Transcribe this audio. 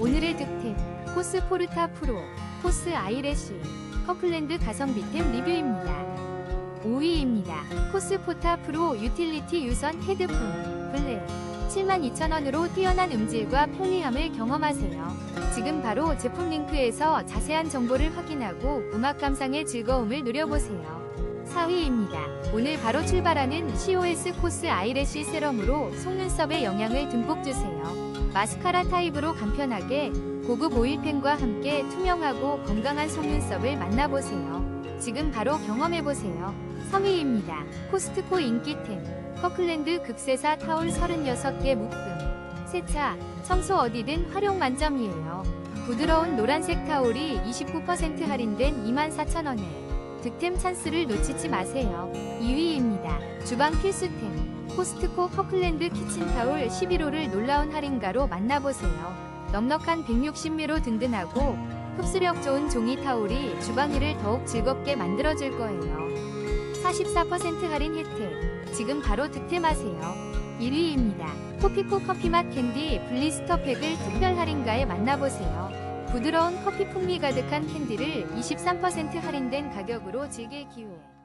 오늘의 득템 코스 포르타 프로 코스 아이래쉬 커플랜드 가성비템 리뷰입니다. 5위입니다. 코스 포타 프로 유틸리티 유선 헤드폰 블랙 72,000원으로 뛰어난 음질과 편리함을 경험하세요. 지금 바로 제품 링크에서 자세한 정보를 확인하고 음악 감상의 즐거움을 누려보세요. 4위입니다. 오늘 바로 출발하는 COS 코스 아이래쉬 세럼으로 속눈썹에 영양을 듬뿍 주세요. 마스카라 타입으로 간편하게 고급 오일펜과 함께 투명하고 건강한 속눈썹을 만나보세요. 지금 바로 경험해보세요. 3위입니다. 코스트코 인기템 커클랜드 극세사 타올 36개 묶음 세차, 청소 어디든 활용 만점이에요. 부드러운 노란색 타올이 29% 할인된 24,000원에 득템 찬스를 놓치지 마세요. 2위입니다. 주방 필수템 코스트코 커클랜드 키친타올 11호를 놀라운 할인가로 만나보세요. 넉넉한 160미로 든든하고 흡수력 좋은 종이 타올이 주방일을 더욱 즐겁게 만들어줄 거예요. 44% 할인 혜택. 지금 바로 득템하세요. 1위입니다. 코피코 커피맛 캔디 블리스터 팩을 특별 할인가에 만나보세요. 부드러운 커피 풍미 가득한 캔디를 23% 할인된 가격으로 즐길 기회.